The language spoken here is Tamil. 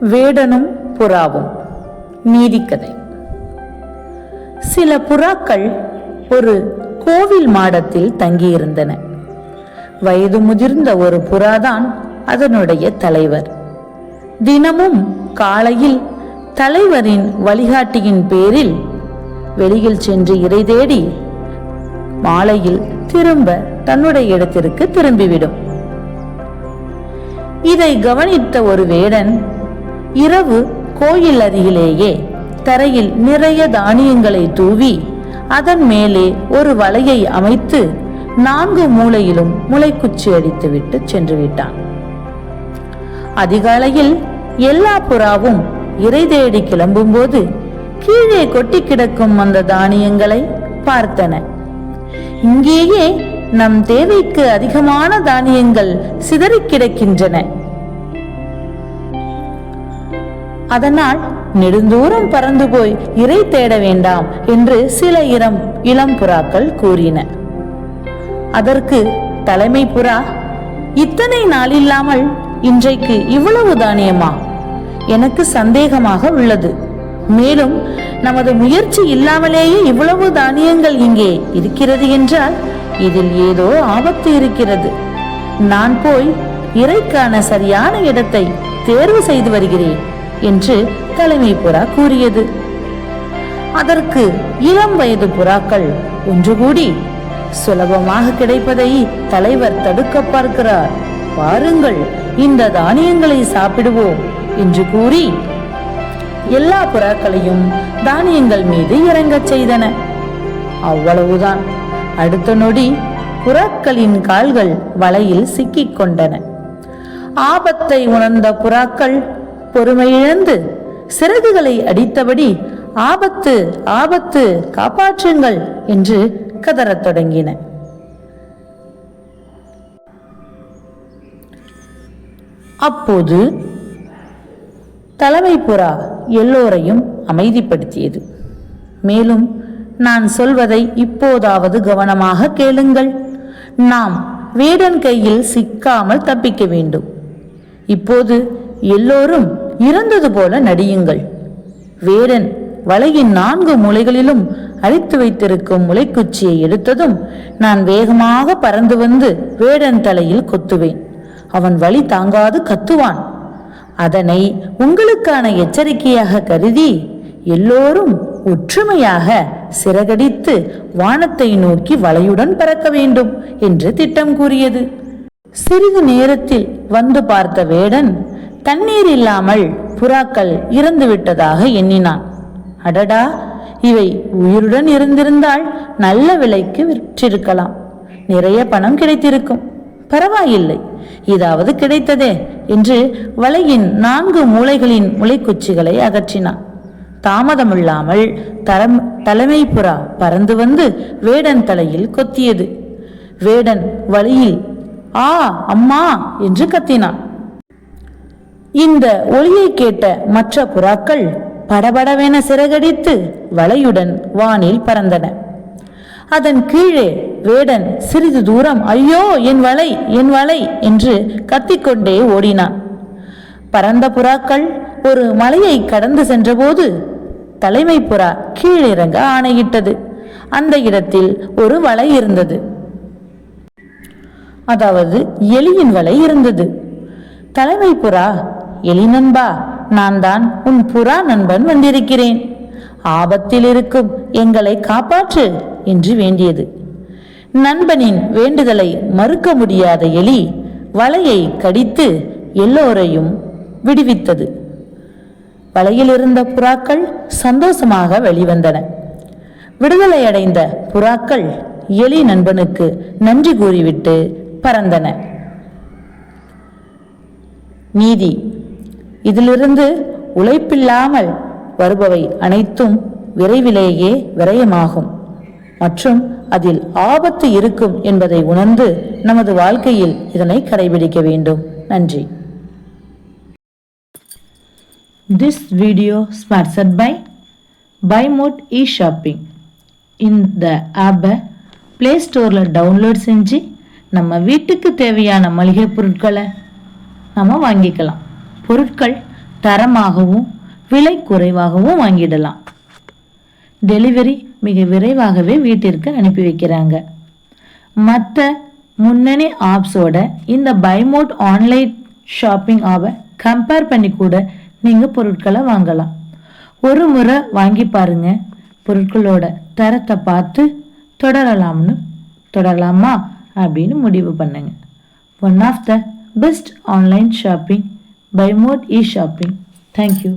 வேடனும் புறாவும். நீதிக்கதை. சில புறாக்கள் ஒரு கோவில் மாடத்தில் தங்கியிருந்தன. வயது முதிர்ந்த ஒரு புறாதான் அதனுடைய தலைவர். தினமும் காலையில் தலைவரின் வழிகாட்டியின் பேரில் வெளியில் சென்று இறை தேடி மாலையில் திரும்ப தன்னுடைய இடத்திற்கு திரும்பிவிடும். இதை கவனித்த ஒரு வேடன் இரவு கோயில் அருகிலேயே தரையில் நிறைய தானியங்களை தூவி அதன் மேலே ஒரு வலையை அமைத்து நான்கு மூலையிலும் முளைக்குச்சி அடித்துவிட்டு சென்று விட்டான். அதிகாலையில் எல்லா புறாவும் இறை தேடி கிளம்பும்போது கீழே கொட்டி கிடக்கும் அந்த தானியங்களை பார்த்தன. இங்கேயே நம் தேவைக்கு அதிகமான தானியங்கள் சிதறிக் கிடக்கின்றன. அதனால் நெடுந்தூரம் பறந்து போய் இறை தேட வேண்டாம் என்று சில இளம் இளம் புறாக்கள் கூறின. அதற்கு தலைமை புறா இத்தனை நாளில்லாமல் இன்றைக்கு இவ்வளவு தானியமா? எனக்கு சந்தேகமாக உள்ளது. மேலும் நமது முயற்சி இல்லாமலேயே இவ்வளவு தானியங்கள் இங்கே இருக்கிறது என்றால் இதில் ஏதோ ஆபத்து இருக்கிறது. நான் போய் இறைக்கான சரியான இடத்தை தேர்வு செய்து வருகிறேன். என்று தலைமை புறா கூறியது. அதற்கு இளம் வயது புறாக்கள் ஒன்று கூடி சுலபமாக கிடைப்பதை தலைவர் தடுக்க பார்க்கிறார். வாருங்கள் இந்த தானியங்களை சாப்பிடுவோம் என்று கூறி எல்லா புறாக்களையும் தானியங்கள் மீது இறங்கச் செய்தன. அவ்வளவுதான். அடுத்த நொடி புறாக்களின் கால்கள் வலையில் சிக்கிக் கொண்டன. ஆபத்தை உணர்ந்த புறாக்கள் பொறுமையிழந்து சிறகுகளை அடித்தபடி ஆபத்து ஆபத்து காப்பாற்றுங்கள் என்று கதறத் தொடங்கின. அப்போது தலைமை புறா எல்லோரையும் அமைதிப்படுத்தியது. மேலும் நான் சொல்வதை இப்போதாவது கவனமாக கேளுங்கள். நாம் வேடன் கையில் சிக்காமல் தப்பிக்க வேண்டும். இப்போது எல்லோரும் இறந்தது போல நடியுங்கள். வேடன் வலையின் நான்கு மூலைகளிலும் அழித்து வைத்திருக்கும் முளைக்குச்சியை எடுத்ததும் நான் வேகமாக பறந்து வந்து வேடன் தலையில் கொத்துவேன். அவன் வழி தாங்காது கத்துவான். அதனை உங்களுக்கான எச்சரிக்கையாக கருதி எல்லோரும் ஒற்றுமையாக சிறகடித்து வானத்தை நோக்கி வலையுடன் பறக்க வேண்டும் என்று திட்டம் கூறியது. சிறிது நேரத்தில் வந்து பார்த்த வேடன் தண்ணீர் இல்லாமல் புறாக்கள் இறந்து விட்டதாக எண்ணினான். அடடா இவை உயிருடன் இருந்திருந்தால் நல்ல விலைக்கு விற்றிருக்கலாம். நிறைய பணம் கிடைத்திருக்கும். பரவாயில்லை இதாவது கிடைத்ததே என்று வலையின் நான்கு மூலைகளின் முளைக்குச்சிகளை அகற்றினான். தாமதமில்லாமல் தரம் தலைமை புறா பறந்து வந்து வேடன் தலையில் கொத்தியது. வேடன் வழியில் ஆ அம்மா என்று கத்தினான். இந்த ஒளியை கேட்ட மற்ற புறாக்கள் படபடவென சிறகடித்து வலையுடன் வானில் பறந்தன. அதன் கீழே வேடன் சிறிது தூரம் ஐயோ என் வலை என் வலை என்று கத்திக்கொண்டே ஓடினான் பறந்த புறாக்கள் ஒரு மலையை கடந்து சென்றபோது தலைமை புறா கீழிறங்க ஆணையிட்டது. அந்த இடத்தில் ஒரு வலை இருந்தது. அதாவது எலியின் வலை இருந்தது. தலைமை புறா எலி நண்பா நான் தான் உன் புறா நண்பன் வந்திருக்கிறேன். ஆபத்தில் இருக்கும் எங்களை காப்பாற்று என்று வேண்டியது. நண்பனின் வேண்டுதலை மறுக்க முடியாத எலி வலையை கடித்து எல்லோரையும் விடுவித்தது. வலையில் இருந்த புறாக்கள் சந்தோஷமாக வெளிவந்தன. விடுதலை அடைந்த புறாக்கள் எலி நண்பனுக்கு நன்றி கூறிவிட்டு பறந்தன. நீதி இதிலிருந்து உழைப்பில்லாமல் வருபவை அனைத்தும் விரைவிலேயே விரயமாகும். மற்றும் அதில் ஆபத்து இருக்கும் என்பதை உணர்ந்து நமது வாழ்க்கையில் இதனை கடைபிடிக்க வேண்டும். நன்றி. This video sponsored by Bymode e shopping இந்த ஆப்பை ப்ளே ஸ்டோரில் டவுன்லோட் செஞ்சு நம்ம வீட்டுக்கு தேவையான மளிகை பொருட்களை நம்ம வாங்கிக்கலாம். பொருட்கள் தரமாகவும் விலை குறைவாகவும் வாங்கிடலாம். டெலிவரி மிக விரைவாகவே வீட்டிற்கு அனுப்பி வைக்கிறாங்க. மற்ற முன்னணி ஆப்ஸோட இந்த பைமோட் ஆன்லைன் ஷாப்பிங் ஆப்பை கம்பேர் பண்ணி கூட நீங்கள் பொருட்களை வாங்கலாம். ஒரு முறை வாங்கி பாருங்க. பொருட்களோட தரத்தை பார்த்து தொடரலாம்னு தொடரலாமா அப்படின்னு முடிவு பண்ணுங்க. One of the best online shopping பைமோட் e shopping thank you